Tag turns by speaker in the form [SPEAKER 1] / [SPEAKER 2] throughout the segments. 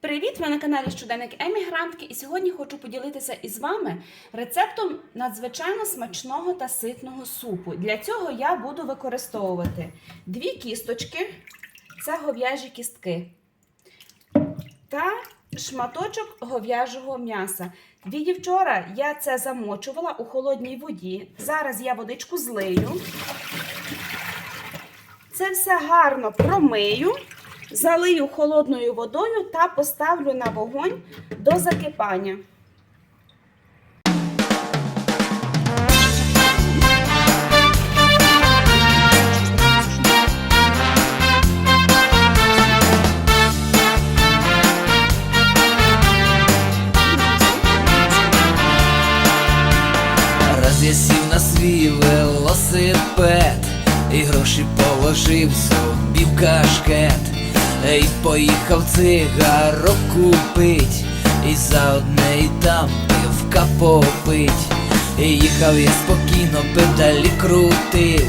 [SPEAKER 1] Привіт! Ви на каналі Щоденник Емігрантки, і сьогодні хочу поділитися із вами рецептом надзвичайно смачного та ситного супу. Для цього я буду використовувати дві кісточки, це гов'яжі кістки, та шматочок гов'яжого м'яса. Від вчора я це замочувала у холодній воді. Зараз я водичку злию. Це все гарно промию, залию холодною водою та поставлю на вогонь до закипання.
[SPEAKER 2] Я сів на свій велосипед І гроші положив собі в кашкет І поїхав цигарок купить І за одне і там пивка попить. І їхав я спокійно, педалі крутив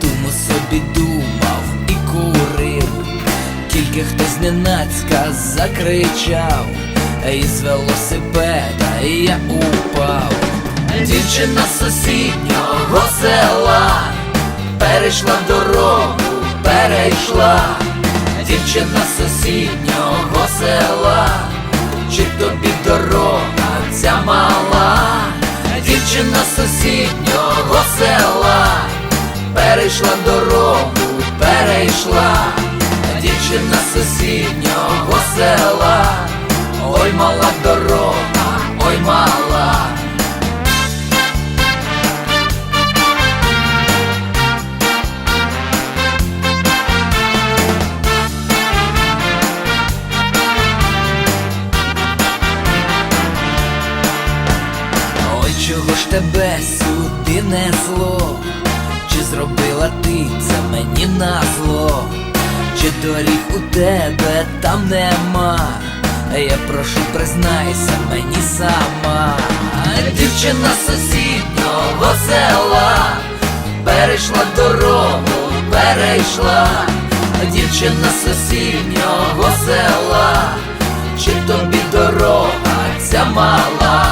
[SPEAKER 2] Думав собі думав і курив. Тільки хтось ненацька закричав Із велосипеда я упав. Дівчина з сусіднього села Перейшла дорогу, перейшла Дівчина сусіднього села. Чи тобі дорога ця мала? Дівчина сусіднього села. Перейшла дорогу, перейшла. Дівчина сусіднього села. Ой, мала чого ж тебе сюди несло? Чи зробила ти це мені назло? Чи доріг у тебе там нема? Я прошу, признайся мені сама Дівчина сусіднього села Перейшла дорогу, перейшла Дівчина сусіднього села Чи тобі дорога ця мала?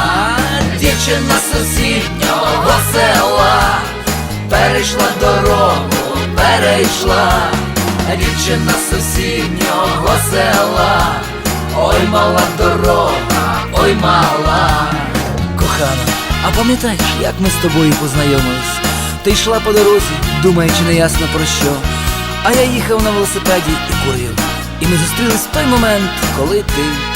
[SPEAKER 2] Дівчина з сусіднього села Перейшла дорогу, перейшла Дівчина з сусіднього села Ой, мала дорога, ой, мала Кохана, а пам'ятаєш, як ми з тобою познайомились? Ти йшла по дорозі, думаючи неясно про що. А я їхав на велосипеді і курив. І ми зустрілись в той момент, коли ти